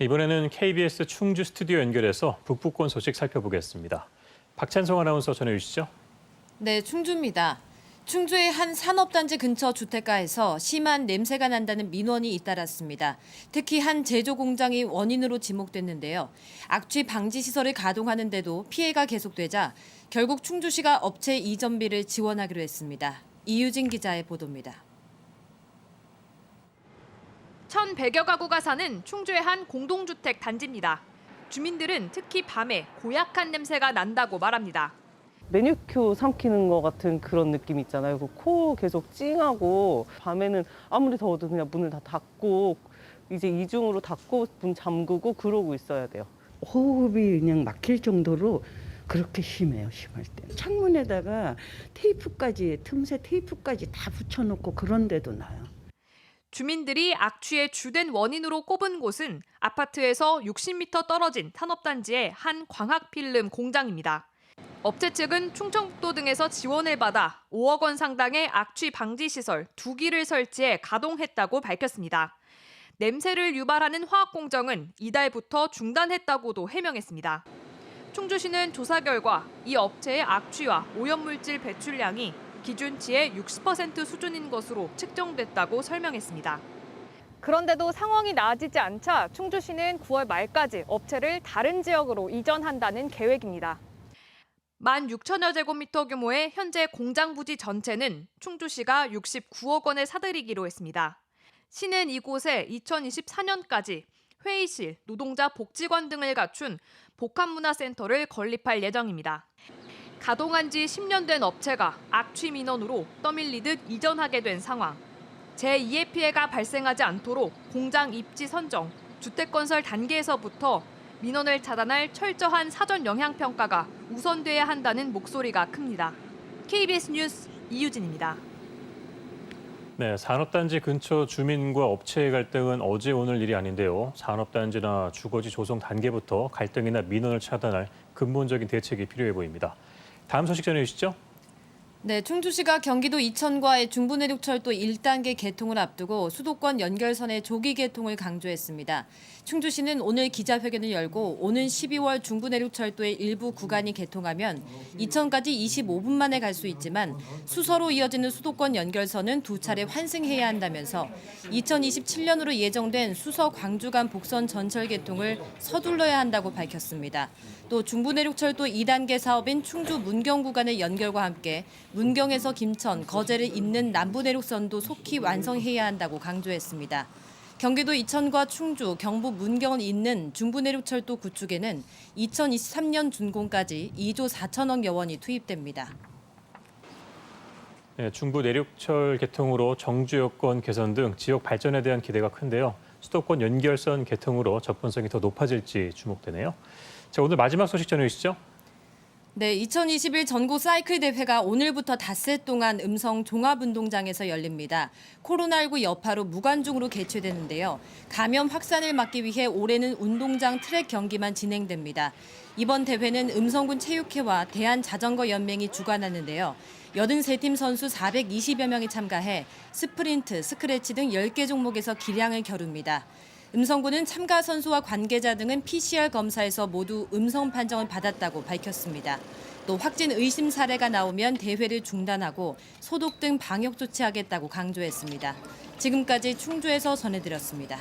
이번에는 KBS 충주 스튜디오 연결해서 북부권 소식 살펴보겠습니다. 박찬성 아나운서 전해주시죠. 네, 충주입니다. 충주의 한 산업단지 근처 주택가에서 심한 냄새가 난다는 민원이 잇따랐습니다. 특히 한 제조 공장이 원인으로 지목됐는데요. 악취 방지 시설을 가동하는데도 피해가 계속되자 결국 충주시가 업체 이전비를 지원하기로 했습니다. 이유진 기자의 보도입니다. 1,100여 가구가 사는 충주의 한 공동주택 단지입니다. 주민들은 특히 밤에 고약한 냄새가 난다고 말합니다. 매니큐 삼키는 것 같은 그런 느낌 있잖아요. 그 코 계속 찡하고 밤에는 아무리 더워도 그냥 문을 다 닫고 이제 이중으로 닫고 문 잠그고 그러고 있어야 돼요. 호흡이 그냥 막힐 정도로 그렇게 심해요, 심할 때. 창문에다가 테이프까지, 틈새 테이프까지 다 붙여놓고 그런 데도 나요. 주민들이 악취의 주된 원인으로 꼽은 곳은 아파트에서 60m 떨어진 산업단지의 한 광학필름 공장입니다. 업체 측은 충청북도 등에서 지원을 받아 5억 원 상당의 악취 방지 시설 두 기를 설치해 가동했다고 밝혔습니다. 냄새를 유발하는 화학 공정은 이달부터 중단했다고도 해명했습니다. 충주시는 조사 결과 이 업체의 악취와 오염물질 배출량이 기준치의 60% 수준인 것으로 측정됐다고 설명했습니다. 그런데도 상황이 나아지지 않자 충주시는 9월 말까지 업체를 다른 지역으로 이전한다는 계획입니다. 16,000여 제곱미터 규모의 현재 공장 부지 전체는 충주시가 69억 원에 사들이기로 했습니다. 시는 이곳에 2024년까지 회의실, 노동자 복지관 등을 갖춘 복합문화센터를 건립할 예정입니다. 가동한 지 10년 된 업체가 악취 민원으로 떠밀리듯 이전하게 된 상황. 제2의 피해가 발생하지 않도록 공장 입지 선정, 주택 건설 단계에서부터 민원을 차단할 철저한 사전 영향 평가가 우선돼야 한다는 목소리가 큽니다. KBS 뉴스 이유진입니다. 네, 산업단지 근처 주민과 업체의 갈등은 어제 오늘 일이 아닌데요. 산업단지나 주거지 조성 단계부터 갈등이나 민원을 차단할 근본적인 대책이 필요해 보입니다. 다음 소식 전해주시죠. 네, 충주시가 경기도 이천과의 중부내륙철도 1단계 개통을 앞두고 수도권 연결선의 조기 개통을 강조했습니다. 충주시는 오늘 기자회견을 열고 오는 12월 중부내륙철도의 일부 구간이 개통하면 이천까지 25분 만에 갈 수 있지만 수서로 이어지는 수도권 연결선은 두 차례 환승해야 한다면서 2027년으로 예정된 수서 광주 간 복선 전철 개통을 서둘러야 한다고 밝혔습니다. 또 중부내륙철도 2단계 사업인 충주 문경 구간의 연결과 함께 문경에서 김천, 거제를 잇는 남부내륙선도 속히 완성해야 한다고 강조했습니다. 경기도 이천과 충주, 경북 문경을 잇는 중부내륙철도 구축에는 2023년 준공까지 2조 4천억 여 원이 투입됩니다. 네, 중부 내륙철 개통으로 정주 여건 개선 등 지역 발전에 대한 기대가 큰데요. 수도권 연결선 개통으로 접근성이 더 높아질지 주목되네요. 자, 오늘 마지막 소식 전해주시죠. 네, 2021 전국 사이클 대회가 오늘부터 닷새 동안 음성 종합운동장에서 열립니다. 코로나19 여파로 무관중으로 개최되는데요. 감염 확산을 막기 위해 올해는 운동장 트랙 경기만 진행됩니다. 이번 대회는 음성군 체육회와 대한자전거연맹이 주관하는데요. 83팀 선수 420여 명이 참가해 스프린트, 스크래치 등 10개 종목에서 기량을 겨룹니다. 음성군은 참가 선수와 관계자 등은 PCR 검사에서 모두 음성 판정을 받았다고 밝혔습니다. 또 확진 의심 사례가 나오면 대회를 중단하고 소독 등 방역 조치하겠다고 강조했습니다. 지금까지 충주에서 전해드렸습니다.